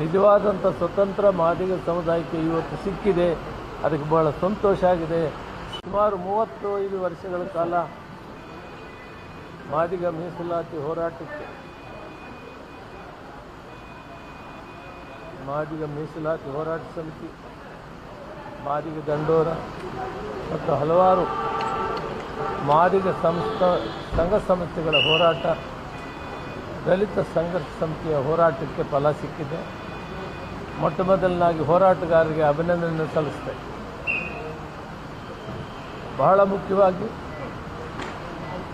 ನಿಜವಾದಂಥ ಸ್ವತಂತ್ರ ಮಾದಿಗ ಸಮುದಾಯಕ್ಕೆ ಇವತ್ತು ಸಿಕ್ಕಿದೆ. ಅದಕ್ಕೆ ಬಹಳ ಸಂತೋಷ ಆಗಿದೆ. ಸುಮಾರು ಮೂವತ್ತೈದು ವರ್ಷಗಳ ಕಾಲ ಮಾದಿಗ ಮೀಸಲಾತಿ ಹೋರಾಟಕ್ಕೆ ಮಾದಿಗ ಮೀಸಲಾತಿ ಹೋರಾಟ ಸಮಿತಿ, ಮಾದಿಗ ದಂಡೋರ ಮತ್ತು ಹಲವಾರು ಮಾದಿಗ ಸಂಸ್ಥ, ಸಂಘ ಸಂಸ್ಥೆಗಳ ಹೋರಾಟ, ದಲಿತ ಸಂಘರ್ಷ ಸಮಿತಿಯ ಹೋರಾಟಕ್ಕೆ ಫಲ ಸಿಕ್ಕಿದೆ. ಮೊಟ್ಟ ಮೊದಲನಾಗಿ ಹೋರಾಟಗಾರರಿಗೆ ಅಭಿನಂದನೆ ಸಲ್ಲಿಸ್ತೆ ಬಹಳ ಮುಖ್ಯವಾಗಿ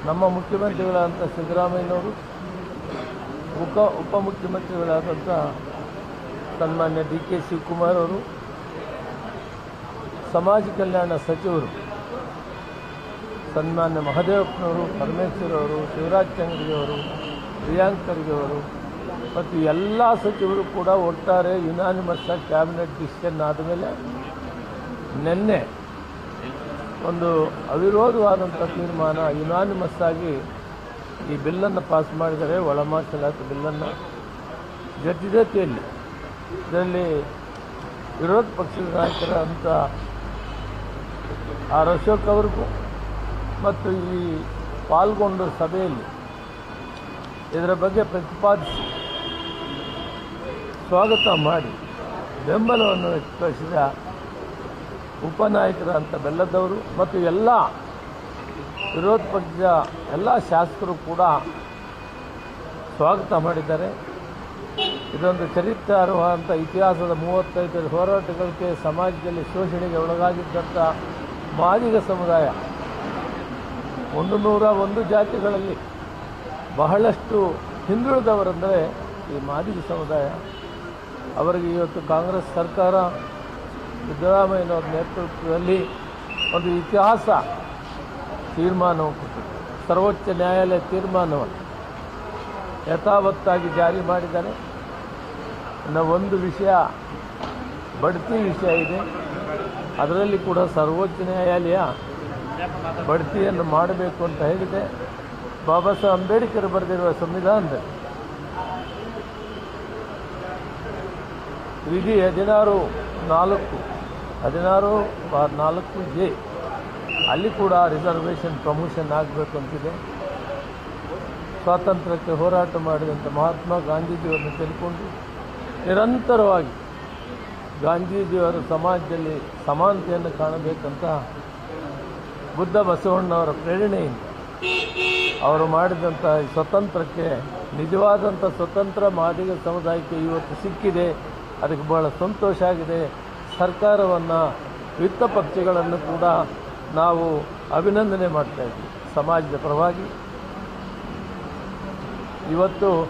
ನಮ್ಮ ಮುಖ್ಯಮಂತ್ರಿಗಳಾದಂಥ ಸಿದ್ದರಾಮಯ್ಯನವರು, ಉಪ ಉಪಮುಖ್ಯಮಂತ್ರಿಗಳಾದಂಥ ಸನ್ಮಾನ್ಯ ಡಿ ಕೆ ಶಿವಕುಮಾರ್ ಅವರು, ಸಮಾಜ ಕಲ್ಯಾಣ ಸಚಿವರು, ಸನ್ಮಾನ್ಯ ಮಹದೇವಪ್ಪನವರು, ಪರಮೇಶ್ವರ್ ಅವರು, ಶಿವರಾಜ್ ಚಂದ್ರಿಯವರು ಪ್ರಿಯಾಂಕ್ ಖರ್ಗೆ ಅವರು ಮತ್ತು ಎಲ್ಲ ಸಚಿವರು ಕೂಡ ಒಟ್ಟಾರೆ ಯುನಾನಿಮಸ್ ಕ್ಯಾಬಿನೆಟ್ ಡಿಸಿಷನ್ ಆದಮೇಲೆ ನಿನ್ನೆ ಒಂದು ಅವಿರೋಧವಾದಂಥ ತೀರ್ಮಾನ ಯುನಾನಿಮಸ್ ಆಗಿ ಈ ಬಿಲ್ಲನ್ನು ಪಾಸ್ ಮಾಡಿದರೆ ಒಳ ಮೀಸಲಾತಿ ಬಿಲ್ಲನ್ನು ಜೊತೆ ಜೊತೆಯಲ್ಲಿ ಇದರಲ್ಲಿ ವಿರೋಧ ಪಕ್ಷದ ನಾಯಕರಾದಂಥ ಆರ್ ಅಶೋಕ್ ಅವ್ರಿಗೂ ಮತ್ತು ಈ ಪಾಲ್ಗೊಂಡ ಸಭೆಯಲ್ಲಿ ಇದರ ಬಗ್ಗೆ ಪ್ರತಿಪಾದಿಸಿ ಸ್ವಾಗತ ಮಾಡಿ ಬೆಂಬಲವನ್ನು ವ್ಯಕ್ತಪಡಿಸಿದ ಉಪನಾಯಕರಂಥ ಬೆಲ್ಲದವರು ಮತ್ತು ಎಲ್ಲ ವಿರೋಧ ಪಕ್ಷದ ಎಲ್ಲ ಶಾಸಕರು ಕೂಡ ಸ್ವಾಗತ ಮಾಡಿದ್ದಾರೆ. ಇದೊಂದು ಚರಿತ್ರಾರ್ಹವಾದಂಥ ಇತಿಹಾಸದ ಮೂವತ್ತೈದು ಹೋರಾಟಗಳಿಗೆ ಸಮಾಜದಲ್ಲಿ ಶೋಷಣೆಗೆ ಒಳಗಾಗಿದ್ದಂಥ ಮಾದಿಗ ಸಮುದಾಯ. ಒಂದು ನೂರ ಒಂದು ಜಾತಿಗಳಲ್ಲಿ ಬಹಳಷ್ಟು ಹಿಂದುಳಿದವರೆಂದರೆ ಈ ಮಾದಿಗ ಸಮುದಾಯ. ಅವರಿಗೆ ಇವತ್ತು ಕಾಂಗ್ರೆಸ್ ಸರ್ಕಾರ ಸಿದ್ದರಾಮಯ್ಯನವರ ನೇತೃತ್ವದಲ್ಲಿ ಒಂದು ಇತಿಹಾಸ ತೀರ್ಮಾನವು ಕೊಟ್ಟಿದೆ. ಸರ್ವೋಚ್ಚ ನ್ಯಾಯಾಲಯ ತೀರ್ಮಾನವನ್ನು ಯಥಾವತ್ತಾಗಿ ಜಾರಿ ಮಾಡಿದ್ದಾರೆ. ಇನ್ನು ಒಂದು ವಿಷಯ, ಬಡ್ತಿ ವಿಷಯ ಇದೆ. ಅದರಲ್ಲಿ ಕೂಡ ಸರ್ವೋಚ್ಚ ನ್ಯಾಯಾಲಯ ಬಡ್ತಿಯನ್ನು ಮಾಡಬೇಕು ಅಂತ ಹೇಳಿದೆ. ಬಾಬಾ ಸಾಹೇಬ್ ಅಂಬೇಡ್ಕರ್ ಬರೆದಿರುವ ಸಂವಿಧಾನದಲ್ಲಿ. ವಿಧಿ ಹದಿನಾರು ನಾಲ್ಕು, ಹದಿನಾರು ಬಾರ್ ನಾಲ್ಕು ಜೆ ಅಲ್ಲಿ ಕೂಡ ರಿಸರ್ವೇಷನ್ ಪ್ರಮೋಷನ್ ಆಗಬೇಕು ಅಂತಿದೆ. ಸ್ವಾತಂತ್ರ್ಯಕ್ಕೆ ಹೋರಾಟ ಮಾಡಿದಂಥ ಮಹಾತ್ಮ ಗಾಂಧೀಜಿಯವರನ್ನು ತಿಳ್ಕೊಂಡು ನಿರಂತರವಾಗಿ ಗಾಂಧೀಜಿಯವರು ಸಮಾಜದಲ್ಲಿ ಸಮಾನತೆಯನ್ನು ಕಾಣಬೇಕಂತ ಬುದ್ಧ ಬಸವಣ್ಣವರ ಪ್ರೇರಣೆಯಿಂದ ಅವರು ಮಾಡಿದಂಥ ಸ್ವತಂತ್ರಕ್ಕೆ ನಿಜವಾದಂಥ ಸ್ವತಂತ್ರ ಮಾದಿಗ ಸಮುದಾಯಕ್ಕೆ ಇವತ್ತು ಸಿಕ್ಕಿದೆ. ಅದಕ್ಕೆ ಬಹಳ ಸಂತೋಷ ಆಗಿದೆ. ಸರ್ಕಾರವನ್ನು ವಿತ್ತ ಪಕ್ಷಗಳನ್ನು ಕೂಡ ನಾವು ಅಭಿನಂದನೆ ಮಾಡ್ತಾ ಇದ್ವಿ. ಸಮಾಜದ ಪರವಾಗಿ. ಇವತ್ತು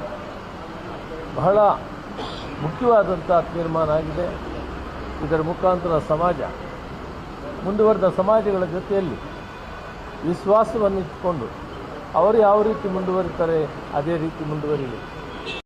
ಬಹಳ ಮುಖ್ಯವಾದಂಥ ತೀರ್ಮಾನ ಆಗಿದೆ. ಇದರ ಮುಖಾಂತರ ಸಮಾಜ, ಮುಂದುವರೆದ ಸಮಾಜಗಳ ಜೊತೆಯಲ್ಲಿ ವಿಶ್ವಾಸವನ್ನು ಇಟ್ಟುಕೊಂಡು ಅವರು ಯಾವ ರೀತಿ ಮುಂದುವರಿತಾರೆ, ಅದೇ ರೀತಿ ಮುಂದುವರಿಲಿ.